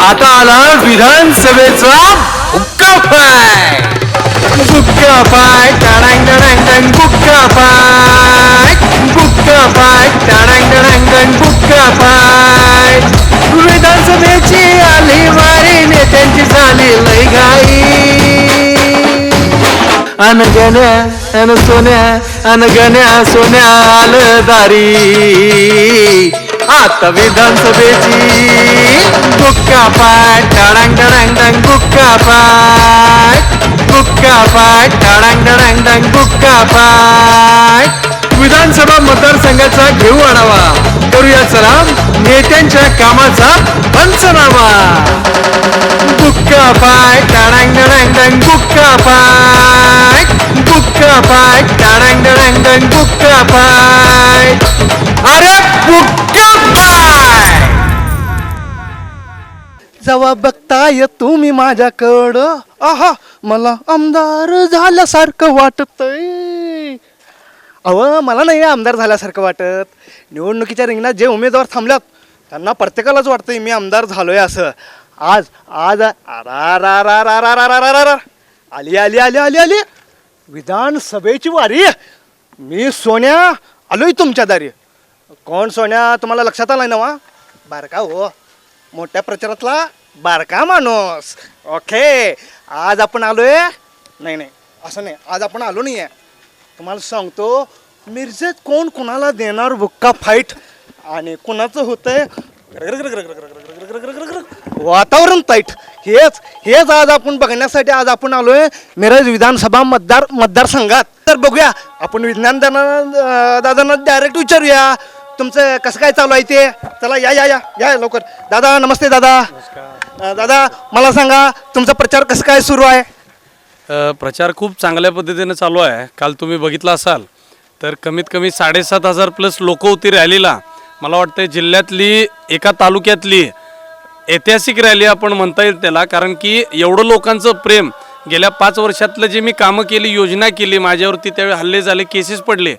आता आला विधानसभेचा हुक्का पाय. गुक्का पाय टाडांग डडांग डंग गुक्का पाय. गुक्का पाय टाडांग डडांग डंग गुक्का पाय. विधानसभेची आली वारी नेत्यांची झाली लय घाई. अन गण्या अन सोन्या अन गण्या सोन्या आलं दारी. आता विधानसभेची गुक्का पाय टाळांग टाळांग टंग गुक्का पाय गुक्का पाय टाळांग टाळांग टंग गुक्का पाय विधानसभा मतदारसंघाचा घेऊ आढावा. करूया चला नेत्यांच्या कामाचा पंचनामा. गुक्का पाय टाळांग टाळांग टंग गुक्का पाय पाय डांग डंग पाय अरे बुक्का पाय जवा बघताय तुम्ही माझ्याकडं आहा मला आमदार झाल्यासारखं वाटतंय अहो मला नाही आमदार झाल्यासारखं वाटत निवडणुकीच्या रिंगणात जे उमेदवार थांबल्यात त्यांना प्रत्येकालाच वाटतंय मी आमदार झालोय असं आज आज आली आली आली आली आली विधानसभेची वारी मी सोन्या आलोय तुमच्या दारी कोण सोन्या तुम्हाला लक्षात आलाय ना वा बारका हो मोठ्या प्रचारातला बारका माणूस ओके आज आपण आलोय नाही नाही असं नाही आज आपण आलो नाही आहे तुम्हाला सांगतो मिरजेत कोण कोणाला देणार बुक्का फाईट आणि कोणाचं होतंय वातावरण ताईट हेच हेच आज आपण बघण्यासाठी आज आपण आलोय मिरज विधानसभा मतदार मतदारसंघात. तर बघूया आपण विज्ञान दादा दादांना डायरेक्ट विचारूया. तुमचं कसं काय चालू आहे ते? चला या या या या लवकर. दादा नमस्ते दादा. दादा मला सांगा तुमचा प्रचार कसं काय सुरू आहे? प्रचार खूप चांगल्या पद्धतीने चालू आहे. काल तुम्ही बघितला असाल तर कमीत कमी साडेसात हजार प्लस लोक होती रॅलीला. मला वाटतं जिल्ह्यातली एका तालुक्यातली ऐतिहासिक रॅली आपण म्हणता येईल त्याला कारण की एवढं लोकांचं प्रेम गेल्या पाच वर्षातलं जे मी कामं केली योजना केली माझ्यावरती त्यावेळी हल्ले झाले केसेस पडले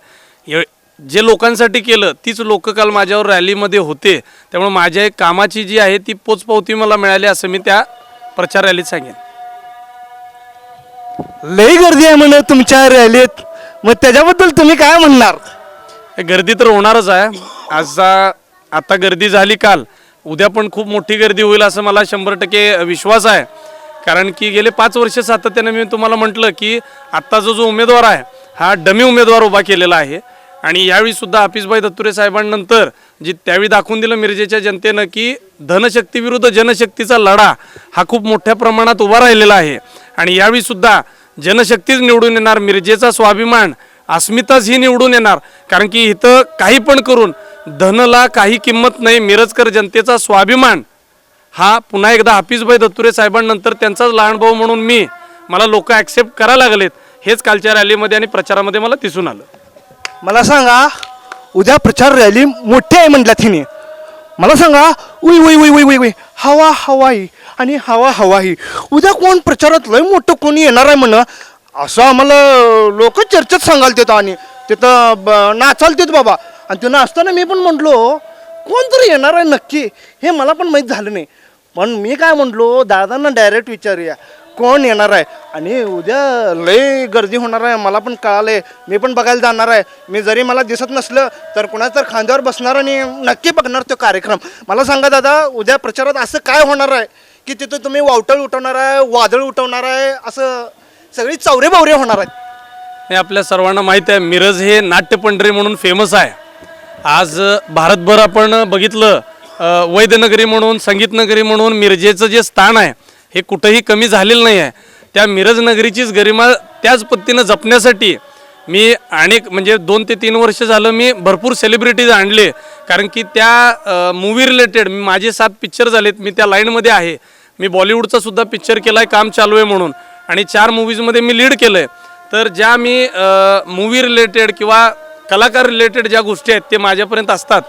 जे लोकांसाठी केलं तीच लोक काल माझ्यावर रॅलीमध्ये होते. त्यामुळे माझ्या एक कामाची जी आहे ती पोचपावती मला मिळाली असं मी त्या प्रचार रॅलीत सांगेन. लई गर्दी आहे म्हण तुमच्या रॅलीत. मग त्याच्याबद्दल तुम्ही काय म्हणणार? गर्दी तर होणारच आहे. आज आता गर्दी झाली काल. उद्या पण खूप मोठी गर्दी होईल असं मला शंभर टक्के विश्वास आहे. कारण की गेले पाच वर्ष सातत्याने मी तुम्हाला म्हटलं की आत्ताचा जो उमेदवार आहे हा डमी उमेदवार उभा केलेला आहे. आणि यावेळी सुद्धा हाफिजभाई दत्तुरे साहेबांनंतर जी त्यावेळी दाखवून दिलं मिरजेच्या जनतेनं की धनशक्तीविरुद्ध जनशक्तीचा लढा हा खूप मोठ्या प्रमाणात उभा राहिलेला आहे. आणि यावेळी सुद्धा जनशक्तीच निवडून येणार मिरजेचा स्वाभिमान अस्मिताच ही निवडून येणार. कारण की इथं काही पण करून धनला काही किंमत नाही मिरजकर जनतेचा स्वाभिमान. हा पुन्हा एकदा हाफिजभाई दत्तुरे साहेबांनंतर त्यांचाच लहान भाऊ म्हणून मी मला लोक ॲक्सेप्ट करायला लागलेत हेच कालच्या रॅलीमध्ये आणि प्रचारामध्ये मला दिसून आलं. मला सांगा उद्या प्रचार रॅली मोठी आहे म्हटल्या तिने. मला सांगा उई उई उई उई उई उई हवा हवाई आणि हवा हवाई. उद्या कोण प्रचारात लय मोठं कोणी येणार आहे म्हण? असं आम्हाला लोक चर्चेत सांगाल तिथं आणि तिथं ब- नाचाल तिथं बाबा. आणि त्यांना असताना मी पण म्हटलो कोणतरी येणार आहे नक्की? हे मला पण माहीत झालं नाही. पण मी काय म्हटलो दादांना डायरेक्ट विचारूया कोण येणार आहे? आणि उद्या लय गर्दी होणार आहे मला पण कळालंय मी पण बघायला जाणार आहे. मी जरी मला दिसत नसलं तर कुणाचं तर खांद्यावर बसणार आणि नक्की बघणार तो कार्यक्रम. मला सांगा दादा उद्या प्रचारात असं काय होणार आहे? की तिथं तुम्ही वावटळ उठवणार आहे वादळ उठवणार आहे असं सगळी चौरे बावरे होणार आहेत? हे आपल्या सर्वांना माहीत आहे मिरज हे नाट्यपंढरी म्हणून फेमस आहे. आज भारतभर आपण बघितलं वैद्यनगरी म्हणून संगीतनगरी म्हणून मिरजेचं जे स्थान आहे हे कुठंही कमी झालेलं नाही आहे त्या मिरजनगरीचीच गरिमा त्याच पद्धतीनं जपण्यासाठी मी अनेक म्हणजे दोन ते तीन वर्ष झालं मी भरपूर सेलिब्रिटीज आणले. कारण की त्या मूवी रिलेटेड माझे सात पिक्चर झालेत मी त्या लाईनमध्ये आहे. मी बॉलिवूडचा सुद्धा पिक्चर केला आहे काम चालू आहे म्हणून. आणि चार मूवीजमध्ये मी लीड केलं आहे तर ज्या मी मूवी रिलेटेड किंवा कलाकार रिलेटेड ज्या गोष्टी आहेत ते माझ्यापर्यंत असतात.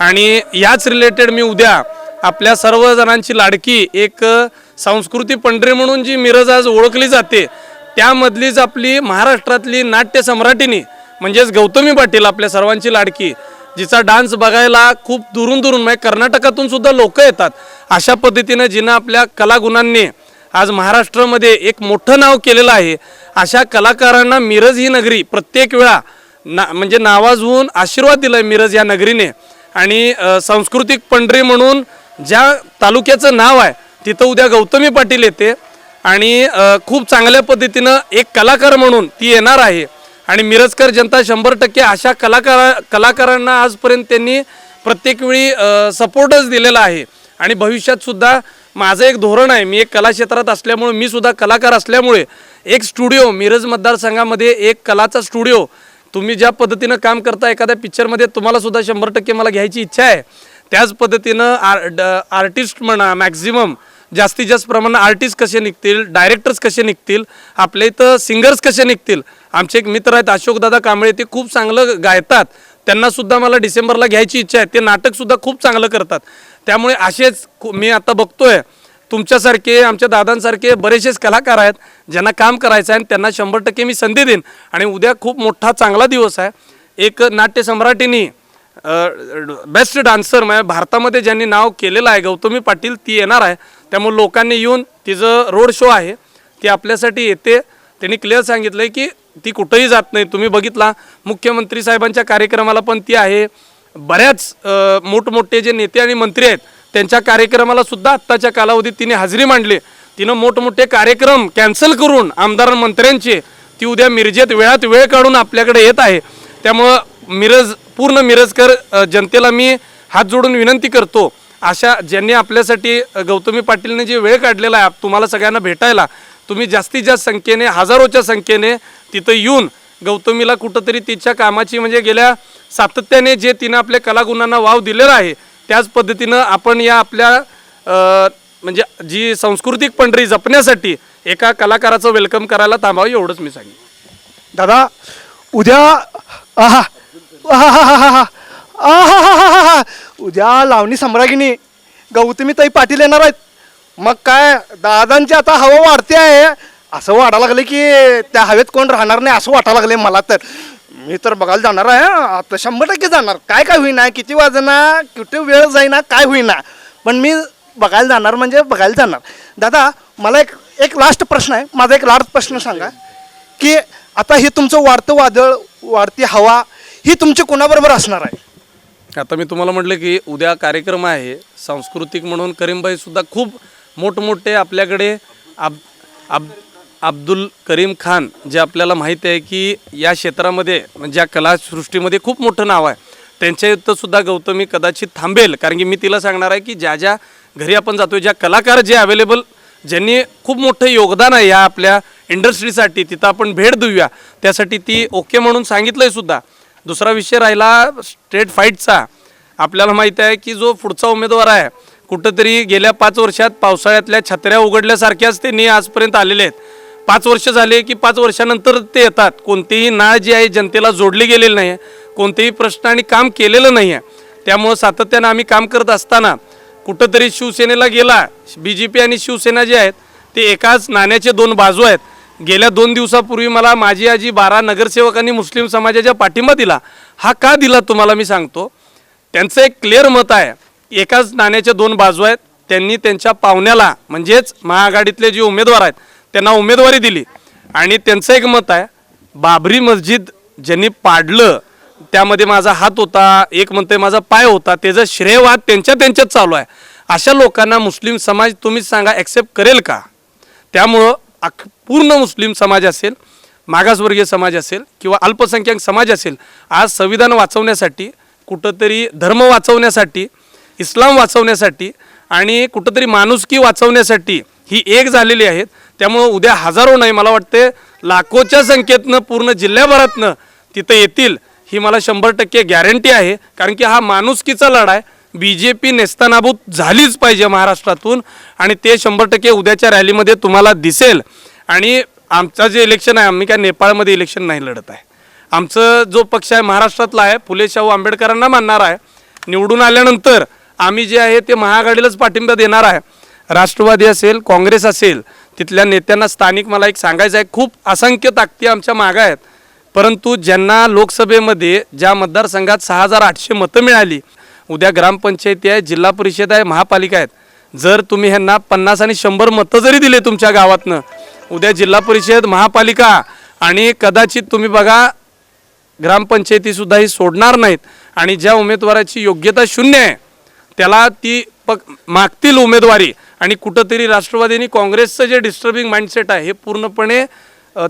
आणि याच रिलेटेड मी उद्या आपल्या सर्वजणांची लाडकी एक संस्कृती सांस्कृतिक पंढरी म्हणून जी मिरज आज ओळखली जाते त्यामधलीच आपली महाराष्ट्रातली नाट्य सम्राटिनी म्हणजेच गौतमी पाटील आपल्या सर्वांची लाडकी जिचा डान्स बघायला खूप दुरून दुरून म्हणजे कर्नाटकातून सुद्धा लोक येतात. अशा पद्धतीनं जिनं आपल्या कलागुणांनी आज महाराष्ट्रामध्ये एक मोठं नाव केलेलं आहे. अशा कलाकारांना मिरज ही नगरी प्रत्येक वेळा ना म्हणजे नावाजवून आशीर्वाद दिलाय मिरज या नगरीने. आणि सांस्कृतिक पंढरी म्हणून ज्या तालुक्याचं नाव आहे तिथं उद्या गौतमी पाटील येते. आणि खूप चांगल्या पद्धतीनं एक कलाकार म्हणून ती येणार आहे. आणि मिरजकर जनता शंभर टक्के अशा कलाकारा कलाकारांना आजपर्यंत त्यांनी प्रत्येक वेळी सपोर्टच दिलेला आहे. आणि भविष्यातसुद्धा माझं एक धोरण आहे मी एक कला क्षेत्रात असल्यामुळे मी सुद्धा कलाकार असल्यामुळे एक स्टुडिओ मिरज मतदारसंघामध्ये एक कलाचा स्टुडिओ तुम्ही ज्या पद्धतीनं काम करता एखाद्या पिक्चरमध्ये तुम्हाला सुद्धा शंभर टक्के मला घ्यायची इच्छा आहे. त्याच पद्धतीनं आर ड- आर्टिस्ट म्हणा मॅक्झिमम जास्तीत जास्त प्रमाणात आर्टिस्ट कसे निघतील डायरेक्टर्स कसे निघतील आपल्या इथं सिंगर्स कसे निघतील? आमचे एक मित्र आहेत अशोकदादा कांबळे ते खूप चांगलं गायतात. त्यांनासुद्धा मला डिसेंबरला घ्यायची इच्छा आहे. ते नाटकसुद्धा खूप चांगलं करतात. त्यामुळे असेच खू- मी आता बघतोय तुमच्यासारखे आमच्या दादांसारखे बरेचसेच कलाकार आहेत ज्यांना काम करायचं आहे आणि त्यांना शंभर टक्के मी संधी देईन. आणि उद्या खूप मोठा चांगला दिवस आहे. एक नाट्यसम्राटीनी बेस्ट डान्सर म्हणजे भारतामध्ये ज्यांनी नाव केलेलं आहे गौतमी पाटील ती येणार आहे. त्यामुळे लोकांनी येऊन तिचं रोड शो आहे. ती आपल्यासाठी येते. त्यांनी क्लिअर सांगितलं आहे की ती कुठंही जात नाही. तुम्ही बघितला मुख्यमंत्री साहेबांच्या कार्यक्रमाला पण ती आहे. बऱ्याच मोठमोठे जे नेते आणि मंत्री आहेत त्यांच्या कार्यक्रमाला सुद्धा आत्ताच्या कालावधीत तिने हजेरी मांडली. तिनं मोठमोठे कार्यक्रम कॅन्सल करून आमदार मंत्र्यांचे ती उद्या मिरजेत वेळात वेळ काढून आपल्याकडे येत आहे. त्यामुळं मिरज पूर्ण मिरजकर जनतेला मी हात जोडून विनंती करतो. अशा ज्यांनी आपल्यासाठी गौतमी पाटीलने जे वेळ काढलेला आहे तुम्हाला सगळ्यांना भेटायला तुम्ही जास्तीत जास्त संख्येने हजारोच्या संख्येने तिथं येऊन गौतमीला कुठंतरी तिच्या कामाची म्हणजे गेल्या सातत्याने जे तिनं आपल्या कलागुणांना वाव दिलेला आहे त्याच पद्धतीनं आपण या आपल्या म्हणजे जी सांस्कृतिक पंढरी जपण्यासाठी एका कलाकाराचं वेलकम करायला थांबावं एवढंच मी सांगेन दादा उद्या आहा आहाहाहाहा. आहाहाहाहा. उद्या लावणी सम्रागिनी गौतमी ताई पाटील येणार आहेत मग काय दादांची आता हवा वाढते आहे असं वाटायला लागलं की त्या हवेत कोण राहणार नाही असं वाटायला लागले मला तर मी तर बघायला जाणार आहे हं. आता शंभर टक्के जाणार. काय काय होईना किती वाजना किती वेळ जाईना काय होईना. पण मी बघायला जाणार म्हणजे बघायला जाणार. दादा मला एक एक लास्ट प्रश्न आहे. माझा एक लास्ट प्रश्न सांगा. की आता हे तुमचं वाढतं वादळ वाढती हवा ही तुमची कोणाबरोबर असणार आहे? आता मी तुम्हाला म्हटलं की उद्या कार्यक्रम आहे. सांस्कृतिक म्हणून करीमभाई सुद्धा खूप मोठमोठे आपल्याकडे आप आप अब्दुल करीम खान जे आपल्याला माहिती आहे की या क्षेत्रामध्ये म्हणजे कलासृष्टीमध्ये खूप मोठं नाव आहे. त्यांच्या इथं गौतमी कदाचित थांबेल कारण की मी तिला सांगणार आहे की ज्या ज्या घरी आपण जातो ज्या कलाकार जे अवेलेबल ज्यांनी खूप मोठं योगदान आहे या आपल्या इंडस्ट्रीसाठी तिथं आपण भेट देऊया. त्यासाठी ती ओके म्हणून सांगितलं सुद्धा. दुसरा विषय राहिला स्ट्रेट फाईटचा आपल्याला माहीत आहे की जो पुढचा उमेदवार आहे कुठंतरी गेल्या पाच वर्षात पावसाळ्यातल्या छत्र्या उघडल्यासारख्याच त्यांनी आजपर्यंत आलेले आहेत. पाच वर्ष झाले की पाच वर्षानंतर ते येतात. कोणतीही नाळ जी आहे जनतेला जोडली गेलेली नाही आहे कोणतेही प्रश्न आणि काम केलेलं नाही आहे त्यामुळं सातत्यानं आम्ही काम करत असताना कुठंतरी शिवसेनेला गेला बी जे पी आणि शिवसेना जे आहेत ते एकाच नाण्याचे दोन बाजू आहेत. गेल्या दोन दिवसापूर्वी मला माझी आजी बारा नगरसेवकांनी मुस्लिम समाजाच्या पाठिंबा दिला. हा का दिला तुम्हाला मी सांगतो. त्यांचं एक क्लिअर मत आहे. एकाच नाण्याच्या दोन बाजू आहेत. त्यांनी त्यांच्या पाहुण्याला म्हणजेच महाआघाडीतले जे उमेदवार आहेत त्यांना उमेदवारी दिली. आणि त्यांचं एक मत आहे बाबरी मस्जिद ज्यांनी पाडलं त्यामध्ये माझा हात होता एक म्हणते माझा पाय होता त्याचा श्रेयवाद त्यांच्या त्यांच्यात चालू आहे. अशा लोकांना मुस्लिम समाज तुम्हीच सांगा ॲक्सेप्ट करेल का? त्यामुळं अख पूर्ण मुस्लिम समाज असेल मागासवर्गीय समाज असेल किंवा अल्पसंख्याक समाज असेल आज संविधान वाचवण्यासाठी कुठंतरी धर्म वाचवण्यासाठी इस्लाम वाचवण्यासाठी आणि कुठंतरी माणुसकी वाचवण्यासाठी ही एक झालेली आहेत. त्यामुळं उद्या हजारो नाही मला वाटते लाखोच्या संख्येतनं पूर्ण जिल्ह्याभरातनं तिथं येतील ही मला शंभर टक्के गॅरंटी आहे. कारण की हा माणुसकीचा लढा आहे बी जे पी नेस्तानाभूत झालीच पाहिजे महाराष्ट्रातून आणि ते शंभर टक्के उद्याच्या रॅलीमध्ये तुम्हाला दिसेल. आणि आमचं जे इलेक्शन आहे आम्ही काय नेपाळमध्ये इलेक्शन नाही लढत आहे. आमचं जो पक्ष आहे महाराष्ट्रातला आहे फुले शाहू आंबेडकरांना मानणार आहे. निवडून आल्यानंतर आम्ही जे आहे ते महाआघाडीलाच पाठिंबा देणार आहे. राष्ट्रवादी असेल काँग्रेस असेल तिथल्या नेत्यांना स्थानिक मला एक सांगायचं आहे खूप असंख्य ताकदी आमच्या मागं आहेत. परंतु ज्यांना लोकसभेमध्ये ज्या मतदारसंघात सहा हजार आठशे मतं मिळाली उद्या ग्रामपंचायती आहे जिल्हा परिषद आहे महापालिका आहेत. जर तुम्ही ह्यांना पन्नास आणि शंभर मतं जरी दिले तुमच्या गावातनं उद्या जिल्हा परिषद महापालिका आणि कदाचित तुम्ही बघा ग्रामपंचायतीसुद्धा ही सोडणार नाहीत आणि ज्या उमेदवाराची योग्यता शून्य आहे त्याला ती पक मागतील उमेदवारी. आणि कुठंतरी राष्ट्रवादीने काँग्रेसचं जे डिस्टर्बिंग माइंडसेट आहे हे पूर्णपणे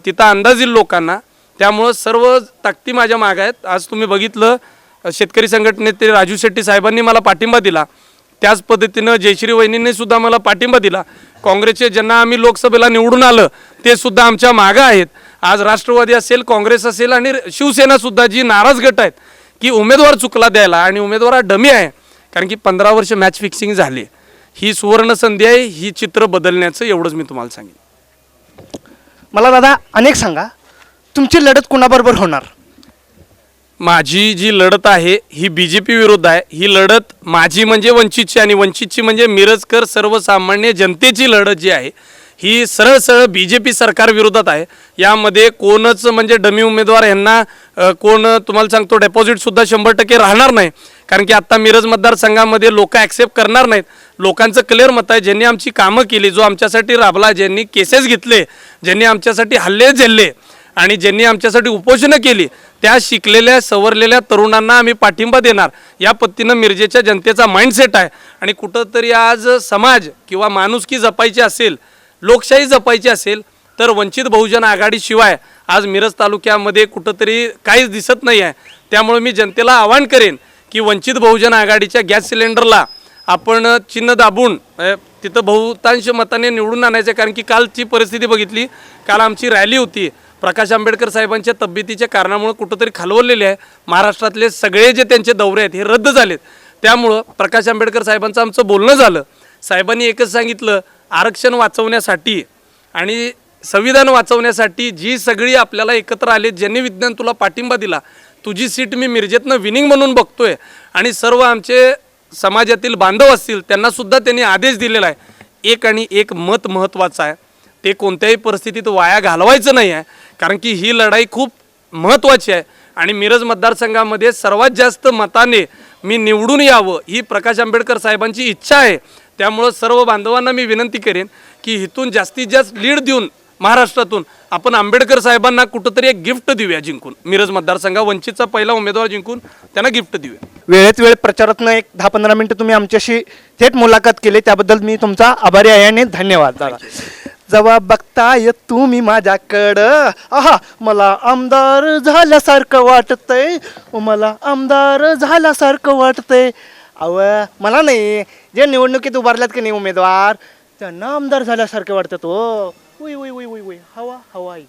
तिथं अंदाज येईल लोकांना. त्यामुळं सर्व ताकदी माझ्या माग आहेत. आज तुम्ही बघितलं शेतकरी संघटनेचे राजू शेट्टी साहेबांनी मला पाठिंबा दिला. त्याच पद्धतीनं जयश्री वहिनींनी सुद्धा मला पाठिंबा दिला. काँग्रेसचे ज्यांना आम्ही लोकसभेला निवडून आलं ते सुद्धा आमच्या मागं आहेत. आज राष्ट्रवादी असेल काँग्रेस असेल आणि शिवसेना सुद्धा जी नाराज गट आहेत की उमेदवार चुकला द्यायला आणि उमेदवार हा डमी आहे. कारण की पंधरा वर्ष मॅच फिक्सिंग झाली. ही सुवर्ण संधी आहे ही चित्र बदलण्याचं एवढंच मी तुम्हाला सांगेन. मला दादा अनेक सांगा तुमची लढत कोणाबरोबर होणार? माझी जी लढत आहे ही बी जे पी विरुद्ध आहे. ही लढत माझी म्हणजे वंचितची आणि वंचितची म्हणजे मिरजकर सर्वसामान्य जनतेची लढत जी आहे ही सरळ सरळ बी जे पी सरकार विरोधात आहे. यामध्ये कोणच म्हणजे डमी उमेदवार यांना कोण तुम्हाला सांगतो डेपॉझिटसुद्धा शंभर टक्के राहणार नाही. कारण की आत्ता मिरज मतदारसंघामध्ये लोक ॲक्सेप्ट करणार नाहीत. लोकांचं क्लिअर मत आहे ज्यांनी आमची कामं केली जो आमच्यासाठी राबला ज्यांनी केसेस घेतले ज्यांनी आमच्यासाठी हल्ले झेलले आणि ज्यांनी आमच्यासाठी उपोषणं केली त्या शिकलेल्या सवरलेल्या तरुणांना आम्ही पाठिंबा देणार. या पद्धतीनं मिरजेच्या जनतेचा माइंडसेट आहे. आणि कुठंतरी आज समाज किंवा माणुसकी जपायची असेल लोकशाही जपायची असेल तर वंचित बहुजन आघाडीशिवाय आज मिरज तालुक्यामध्ये कुठंतरी काहीच दिसत नाही आहे त्यामुळे मी जनतेला आवाहन करेन की वंचित बहुजन आघाडीच्या गॅस सिलेंडरला आपण चिन्ह दाबून तिथं बहुतांश मताने निवडून आणायचं कारण की कालची परिस्थिती बघितली काल आमची रॅली होती. प्रकाश आंबेडकर साहेबांच्या तब्येतीच्या कारणामुळे कुठंतरी खालवलेले आहे. महाराष्ट्रातले सगळे जे त्यांचे दौरे आहेत हे रद्द झालेत. त्यामुळं प्रकाश आंबेडकर साहेबांचं आमचं बोलणं झालं. साहेबांनी एकच सांगितलं आरक्षण वाचवण्यासाठी आणि संविधान वाचवण्यासाठी जी सगळी आपल्याला एकत्र आले ज्यांनी विज्ञान तुला पाठिंबा दिला तुझी सीट मी मिरजेतनं विनिंग म्हणून बघतोय. आणि सर्व आमचे समाजातील बांधव असतील त्यांनासुद्धा त्यांनी आदेश दिलेला आहे. एक आणि एक मत महत्त्वाचं आहे. ते कोणत्याही परिस्थितीत वाया घालवायचं नाही आहे. कारण की ही लढाई खूप महत्त्वाची आहे. आणि मिरज मतदारसंघामध्ये सर्वात जास्त मताने मी निवडून यावं ही प्रकाश आंबेडकर साहेबांची इच्छा आहे. त्यामुळं सर्व बांधवांना मी विनंती करेन की इथून जास्तीत जास्त लीड देऊन महाराष्ट्रातून आपण आंबेडकर साहेबांना कुठंतरी एक गिफ्ट देऊया जिंकून. मिरज मतदारसंघा वंचितचा पहिला उमेदवार जिंकून त्यांना गिफ्ट देऊया. वेळेत वेळ प्रचारातनं एक दहा पंधरा मिनिटं तुम्ही आमच्याशी थेट मुलाखत केली त्याबद्दल मी तुमचा आभारी आहे आणि धन्यवाद दादा. जेव्हा बघताय तुम्ही माझ्याकडं. आहा मला आमदार झाल्यासारखं वाटतंय. मला आमदार झाल्यासारखं वाटतंय. अव मला नाही. जे निवडणुकीत उभारल्यात की नाही उमेदवार? त्यांना आमदार झाल्यासारखं वाटतं तो. उई उई उई उई उई. हवा हवाई